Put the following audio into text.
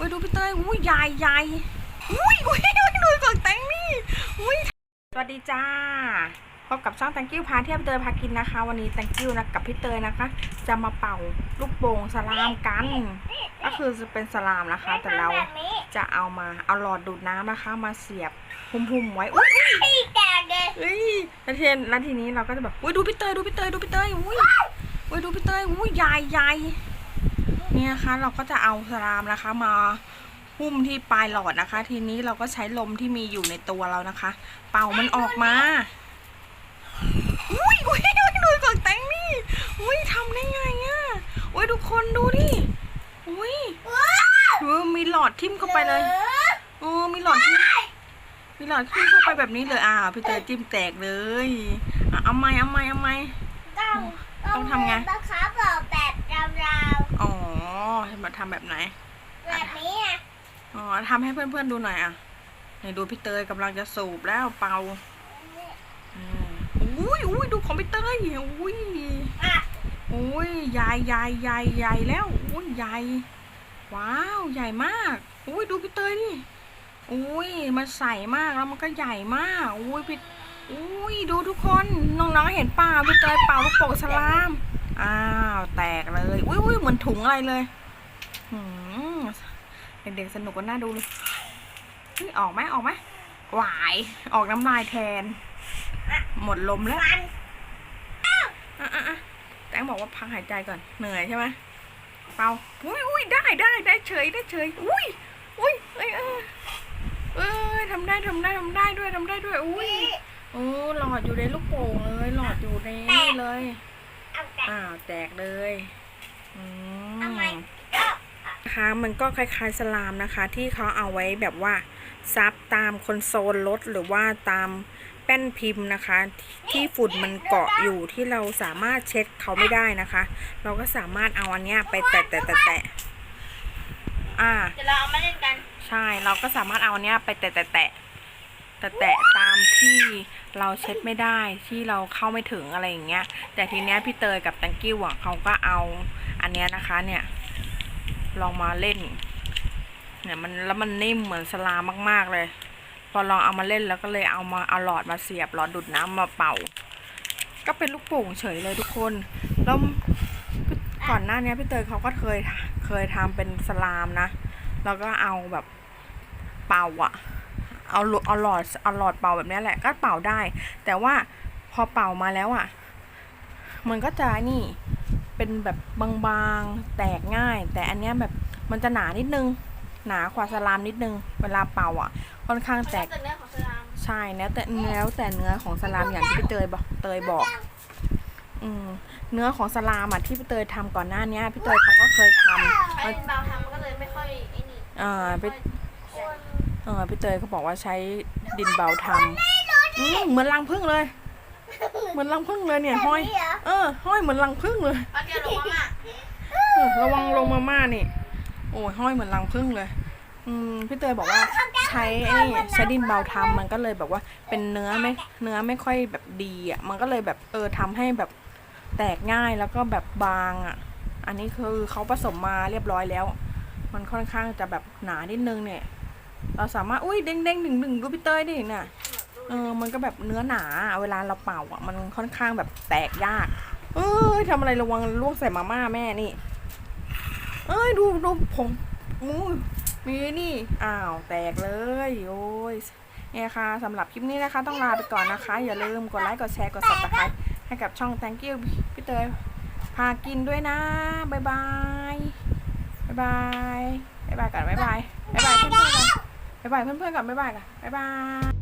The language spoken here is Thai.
อุ้ยดูพี่เตยอุ้ยใหญ่ใหญ่อุ้ยอุ้ยอุ้ยดูกล่องแตงนี่อุ้ยสวัสดีจ้าพบกับช่อง thank you พาเที่ยวพี่เตยพากินนะคะ วันนี้ thank you นะกับพี่เตยนะคะ จะมาเป่าลูกโป่งสลามกัน ก็คือจะเป็นสลามนะคะ แต่เราจะเอามาเอาหลอดดูดน้ำนะคะ มาเสียบหุ่มๆไว้อุ้ยพี่แกเด็กเอ้ยแล้วทีแล้วทีนี้เราก็จะแบบอุ้ยดูพี่เตยดูพี่เตยดูพี่เตยอุ้ยอุ้ยดูพี่เตยอุ้ยใหญ่ใหญ่ นี่ยนะคะเราก็จะเอาสลามนะคะมาหุ้มที่ปลายหลอดนะคะ ทีนี้เราก็ใช้ลมที่มีอยู่ในตัวเรานะคะ เป่ามันออกมาอุ้ยอุ้ยอุ้ยดูกล่องแตงนี่อุ้ยทำได้ไงอะอุ้ยทุกคนดูดิอุ้ยดูมีหลอดทิ่มเข้าไปเลยโอ้มีหลอดทิ่มพี่หลอดขึ้นเข้าไปแบบนี้เลยอ่าพี่เตยจิ้มแตกเลยอะเอาไม้เอาไม้เอาไม้ต้องต้องทำไงบังคับแบบแบบยาวอ๋อมาทำแบบไหน ๆแบบนี้อะอ๋อทำให้เพื่อนๆดูหน่อยอะไหนดูพี่เตยกำลังจะสูบแล้วเป่าอืมอุ้ยอุ้ยดูของพี่เตยอุ้ยอะอุ้ยใหญ่ใหญ่ใหญ่ใหญ่แล้วอุ้ยใหญ่ ว้าวใหญ่มากอุ้ยดูพี่เตยดิอุ้ยมันใสมากแล้วมันก็ใหญ่มากอุ้ยพี่อุ้ยดูทุกคนน้องๆเห็นเปล่าพี่เตยเป่าลูกโป่งสลามอ้าวแต กเลยอุ้ยอุ้ยเหมือนถุงอะไรเลยหืมเด็กๆสนุกก็น่าดูเลยเฮ้ยออกไหมออกไหมหวายออกน้ำลายแทน หมดลมแล้วมันอะอะอะแตงบอกว่าพักหายใจก่อนเหนื่อยใช่ไหมเป่าอุ้ยอุ้ยได้ได้ได้เฉยได้เฉยอุ้ยอุ้ยเอ้ยเออเออทำได้ทำได้ทำได้ด้วยทำได้ด้วยอุ้ยโอ้หลอดอยู่ในลูกโป่งเลย หลอดอยู่ในนี่เลยเอาแต่อ้าวแตกเลยอืทำไมมก็นะคะมันก็คล้ายๆสลามนะคะ ที่เขาเอาไว้แบบว่าซับตามคอนโซลรถหรือว่าตามแป้นพิมพ์นะคะ ที่ฝุ่นมันเกาะอยู่ที่เราสามารถเช็ดเขาไม่ได้นะคะ เราก็สามารถเอาอันเนี้ยไปแตะแตะแตะแตะอ่าเดี๋ยวเราเอามาเล่นกัน ใช่เราก็สามารถเอาอันเนี้ยไปแตะแตะแตะ แตะแตะตามที่เราเช็ดไม่ได้ที่เราเข้าไม่ถึงอะไรอย่างเงี้ย แต่ทีเนี้ยพี่เตยกับตังกิ้วอะเขาก็เอาอันเนี้ยนะคะเนี่ยลองมาเล่นเนี่ยมันแล้วมันนิ่มเหมือนสลามมากๆเลย พอลองเอามาเล่นแล้วก็เลยเอามาเอาหลอดมาเสียบหลอดดูดน้ำมาเป่า ก็เป็นลูกโป่งเฉยเลยทุกคนแล้วก่อนหน้านี้พี่เตยเขาก็เคยเคยทำเป็นสลามนะแล้วก็เอาแบบเป่าอะ เอาหลอดเอาหลอดเอาหลอดเป่าแบบเนี้ยแหละก็เป่าได้ แต่ว่าพอเป่ามาแล้วอะมันก็จะนี่เป็นแบบบางๆแตกง่าย แต่อันเนี้ยแบบมันจะหนานิดนึง หนากว่าสลามนิดนึง เวลาเป่าอะค่อนข้างแตกเนื้อของสลามใช่แล้วแต่แล้วแต่เนื้อของสลามอย่างที่พี่เตยบอกเตยบอก อืมเนื้อของสลามอะที่พี่เตยทำก่อนหน้าเนี้ยพี่เตยเขาก็เคยทำไอ้เบาทำมันก็เลยไม่ค่อยไอ้นี่เอ่าพี่คน เออพี่เตยเขาบอกว่าใช้ดินเบาทำอืมเหมือนรังผึ้งเลย เหมือนรังผึ้งเลยเนี่ยห้อย เออห้อยเหมือนรังผึ้งเลยเอาเดียวลงมาเออระวังลงมาม่านี่ โอ้ยห้อยเหมือนรังผึ้งเลย อืมพี่เตยบอกว่าใช้ไอ้นี่ใช้ดินเบาทำมันก็เลยแบบว่าเป็นเนื้อไม่เนื้อไม่ค่อยแบบดีอะมันก็เลยแบบเออทำให้แบบแตกง่ายแล้วก็แบบบางอะ อันนี้คือเขาผสมมาเรียบร้อยแล้ว มันค่อนข้างจะแบบหนานิดนึงเนี่ย เราสามารถอุ้ยเด้งเด้งหนึ่งหนึ่งดูพี่เตยดิน่ะเออมันก็แบบเนื้อหนาเวลาเราเป่าอะมันค่อนข้างแบบแตกยาก เอ้ยทำอะไรระวังลวกใส่มาม่าแม่นี่ เอ้ยดูดูผมมูมีนี่อ้าวแตกเลยโอ้ยเนี่ยค่ะสำหรับคลิปนี้นะคะต้องลาไปก่อนนะคะ อย่าลืมกดไลค์กดแชร์กด subscribe ให้กับช่อง thank you พี่เตยพากินด้วยนะ บ๊ายบาย บ๊ายบาย บ๊ายบายก่อนบ๊ายบาย บ๊ายบายพื่ บ๊ายบายเพื่อนๆก่อนบ๊ายบายก่ะบ๊ายบาย